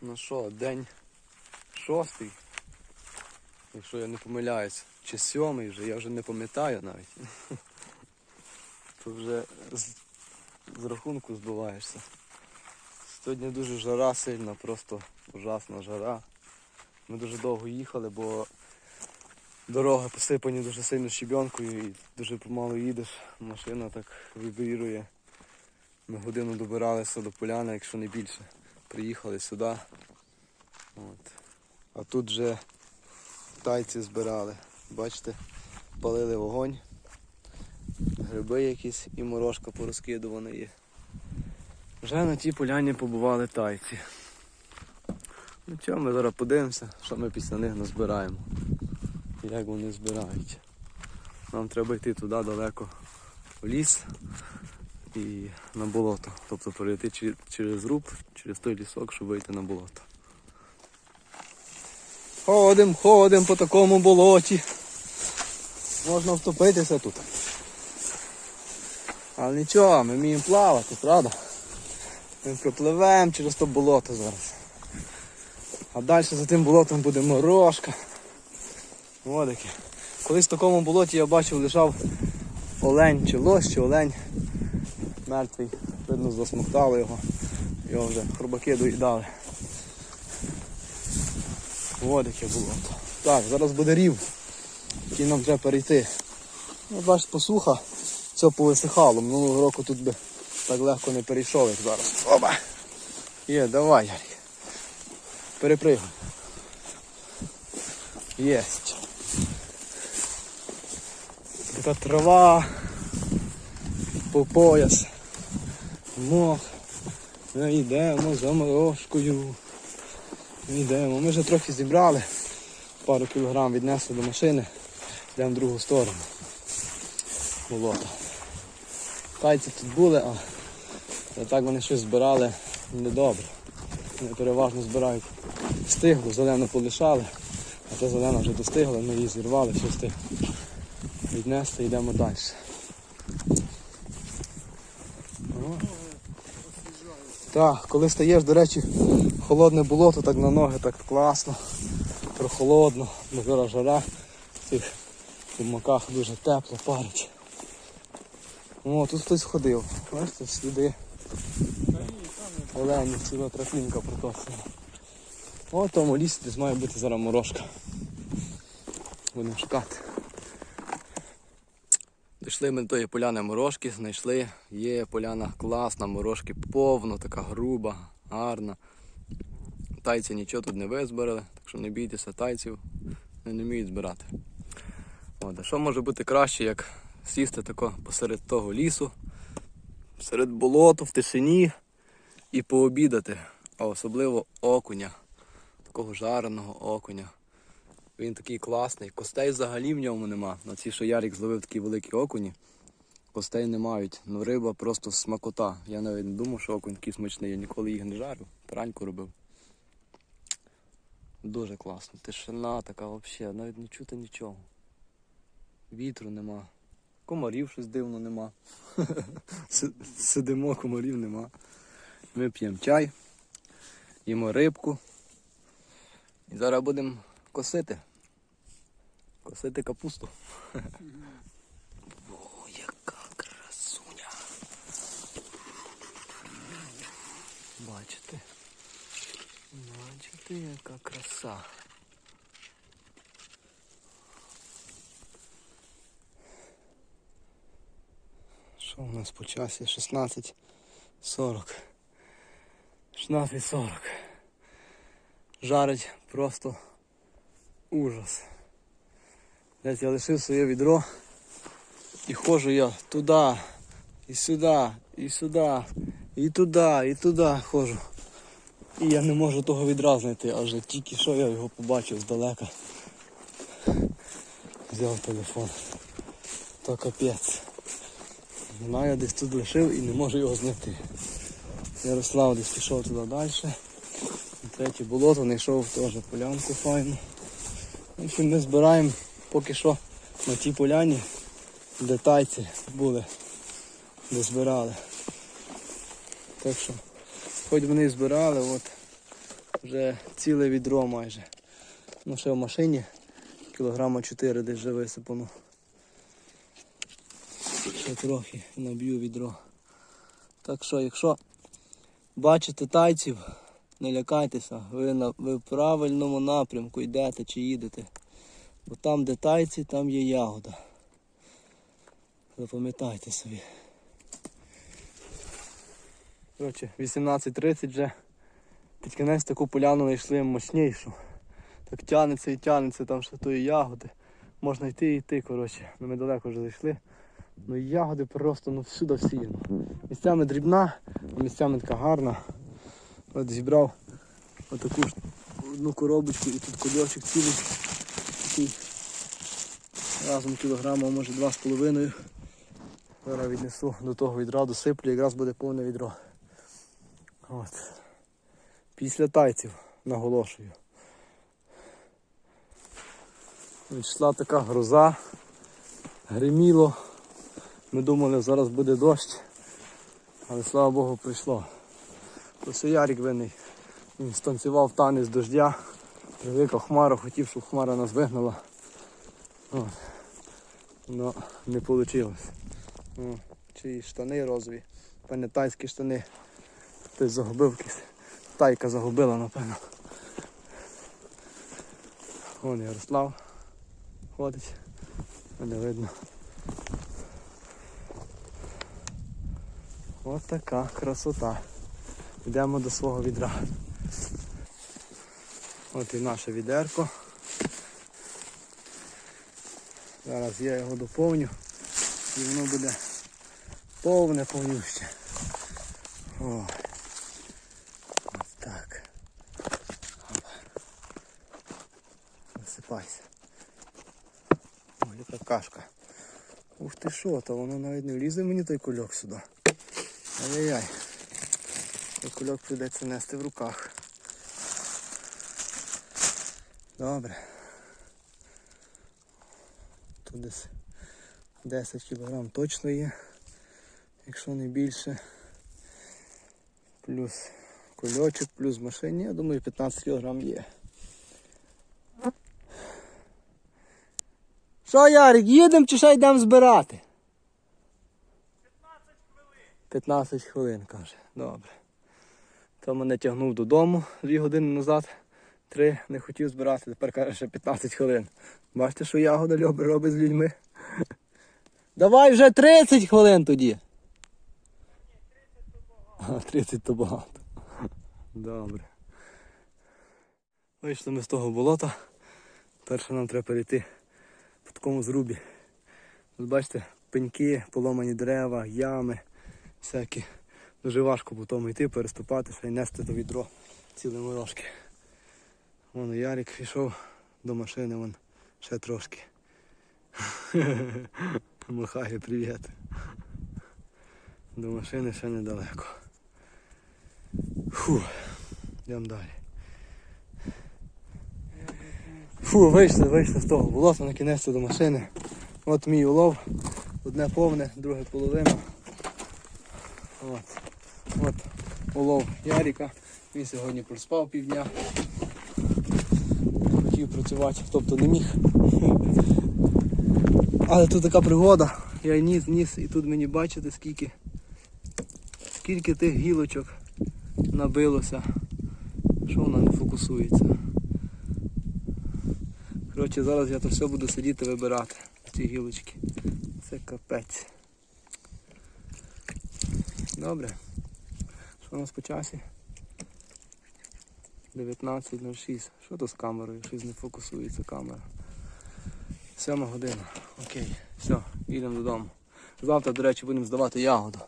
Ну що, день шостий, якщо я не помиляюсь, чи сьомий вже, я вже не пам'ятаю навіть. То вже з, з рахунку збиваєшся. Сьогодні дуже жара сильна, просто ужасна жара. Ми дуже довго їхали, бо дороги посипані дуже сильно щебенкою і дуже помало їдеш. Машина так вибірує. Ми годину добиралися до поляни, якщо не більше. Приїхали сюди. От. А тут вже тайці збирали. Бачите, палили вогонь, гриби якісь і морожка порозкидувана є. Вже на тій поляні побували тайці. Ну чого, ми зараз подивимося, що ми після них назбираємо. Як вони збирають. Нам треба йти туди далеко в ліс і на болото. Тобто перейти через руб, через той лісок, щоб вийти на болото. Ходим, ходим по такому болоті. Можна втопитися тут. Але нічого, ми вміємо плавати, правда? Ми пропливемо через то болото зараз. А далі за тим болотом буде морожка. Водики. Колись в такому болоті я бачив лежав олень чи лось, чи олень мертвий. Видно, засмоктали його. Його вже хробаки доїдали. Водике болото. Так, зараз буде рів, який нам треба перейти. Ну, бачиш, посуха, все повисихало. Минулого року тут би так легко не перейшов, як зараз. Оба! Є, давай, Ярик. Перепригуй. Єсть. Така трава, по пояс, мох. Ми йдемо за морожкою. Ми йдемо. Ми вже трохи зібрали, пару кілограм віднесли до машини, йдемо в другу сторону. Болото. Тайці тут були, а так вони щось збирали недобре. Вони переважно збирають стиглу, зелену полишали, а та зелена вже достигла, ми її зірвали, все стигло. Віднесли, йдемо далі. О. Так, коли стаєш, до речі, холодне болото, так на ноги так класно, прохолодно, зараз жара, в цих тумаках дуже тепло, парить. О, тут хтось ходив. Бачите, сліди. Олені, ціла тропінка протоптана. О, тому лісі десь має бути зараз морожка. Будемо шукати. Дійшли ми до тої поляни морожки, знайшли. Є поляна класна, морожки повно, така груба, гарна. Тайці нічого тут не визбирали, так що не бійтеся тайців, вони не вміють збирати. От, а що може бути краще, як сісти тако посеред того лісу, серед болоту, в тишині і пообідати, а особливо окуня, такого жареного окуня. Він такий класний. Костей взагалі в ньому нема. На ці, що Ярик зловив такі великі окуні, костей не мають. Ну риба просто смакота. Я навіть не думав, що окунь такий смачний. Я ніколи їх не жарив. Тараньку робив. Дуже класно. Тишина така взагалі, навіть не чути нічого. Вітру нема. Комарів щось дивно нема. Сидимо, комарів нема. Ми п'ємо чай, їмо рибку. І зараз будемо косити. Косити капусту. О, яка красуня. Бачите? Бачите, яка краса. Що у нас по часі? 16.40. 16.40. Жарить просто ужас. Десь я лишив своє відро і ходжу я туди, і сюди, і сюди, і туди, і туди ходжу. І я не можу того відра знайти, а вже тільки що я його побачив здалека. Взяв телефон. То капець. Вона я десь тут лишив і не можу його знайти. Ярослав десь пішов туди далі. Третє болото, знайшов теж полянку файну. Ми збираємо поки що на тій поляні, де тайці були, де збирали. Так що, хоч вони збирали, от Вже ціле відро майже. Ну ще в машині кілограма 4 десь вже висипано. Ще трохи наб'ю відро. Так що, якщо бачите тайців, не лякайтеся, ви, на, ви в правильному напрямку йдете чи їдете. Бо там, де тайці, там є ягода. Запам'ятайте собі. Коротше, 18.30 вже під кінець таку поляну знайшли мощнішу. Так тянеться і тянеться там ще тої ягоди. Можна йти і йти, коротше. Ну ми далеко вже зайшли. Ну ягоди просто ну всюди всіяно. Місцями дрібна, а місцями така гарна. От зібрав отаку одну коробочку і тут кульочок цілий. Такий разом кілограма, може два з половиною. Зараз віднесу до того відра, досиплю, якраз буде повне відро. От. Після тайців наголошую. Йшла така гроза, гриміло. Ми думали, зараз буде дощ, але слава Богу прийшло. Просто Ярик винний. Він станцював танець дождя, привикав хмару, хотів, щоб хмара нас вигнала. От. Но не вийшло. О, чи штани розові. Певне тайські штани. Хтось загубив якийсь. Тайка загубила, напевно. Вон Ярослав ходить. Не видно. Ось така красота. Йдемо до свого відра. От і наше відерко. Зараз я його доповню і воно буде повне повнюще. О. Ось так. Насипайся. О, яка кашка. Ух ти що, то воно навіть не влізе мені той кульок сюди. Ай-яй-яй. Той кульок прийдеться нести в руках. Добре. Тут десь 10 кг точно є, якщо не більше. Плюс кульочок, плюс машині, я думаю 15 кг є. Що, Ярик, їдемо чи ще йдемо збирати? 15 хвилин, каже. Добре. То мене тягнув додому дві години назад. Три не хотів збирати, тепер каже ще 15 хвилин. Бачите, що ягода любить робить з людьми. Давай вже 30 хвилин тоді. А, 30 то багато. Добре. Вийшли ми з того болота. Перше нам треба перейти по такому зрубі. Тут бачите, пеньки, поломані дерева, ями, всякі. Дуже важко по тому йти, переступати, ще й нести то відро ціле морожки. Вон Ярик пішов до машини, вон ще трошки. Махає привіт. До машини ще недалеко. Фу, йдемо далі. Фу, вийшли, вийшли з того болота на кінець до машини. От мій улов. Одне повне, друге половина. От. От улов Яріка. Він сьогодні проспав півдня. Хотів працювати, тобто не міг. Але тут така пригода. Я ніс, ніс, і тут мені бачите скільки, скільки тих гілочок набилося, що вона не фокусується. Коротше, зараз я то все буду сидіти вибирати ці гілочки. Це капець. Добре. У нас по часі? 19.06. Що то з камерою? Щось не фокусується камера. Сьома година. Окей. Все, їдемо додому. Завтра, до речі, будемо здавати ягоду.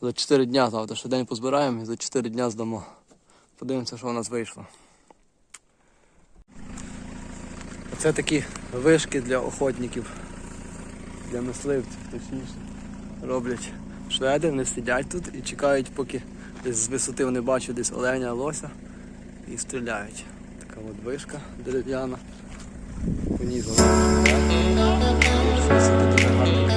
За 4 дня завтра. Ще день позбираємо і за 4 дня здамо. Подивимося, що у нас вийшло. Оце такі вишки для охотників, для мисливців, точніше. Роблять шведи, вони сидять тут і чекають, поки з висоти вони бачать десь оленя, лося і стріляють. Така от вишка дерев'яна. По ній залежить. Дуже гарно